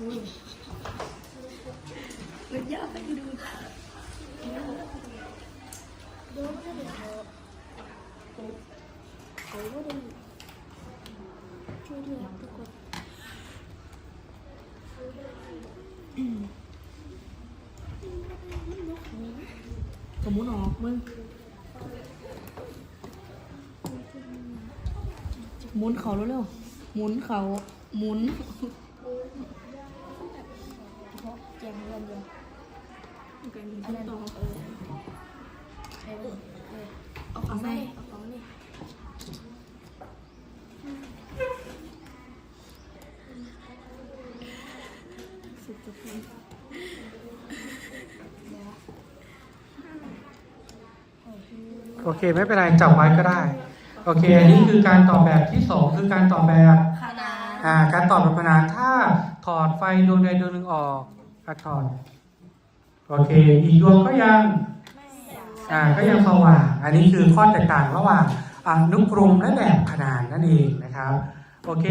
มันยอกไปดูどうもです。これまでに距離やってこสมมุติออกมึงหมุนเขาเร็วๆหมุนเขาหมุน กันอันนั้นต่อเออใครเป็นเอาเอาเขาเอาของนี่สุดจะพูดโอเคไม่เป็นไรจับไว้ก็ได้ โอเคอันนี้คือการตอบแบบที่สองคือการตอบแบบขนาดอ่าการตอบแบบขนานถ้าถอดไฟดวงใดดวงหนึ่งออกถอด โอเค อีกดวงก็ยังอ่าก็ยังสว่างอันนี้คือข้อแตกต่างระหว่างอนุกรมและแบบขนานนั่นเองนะครับ โอเค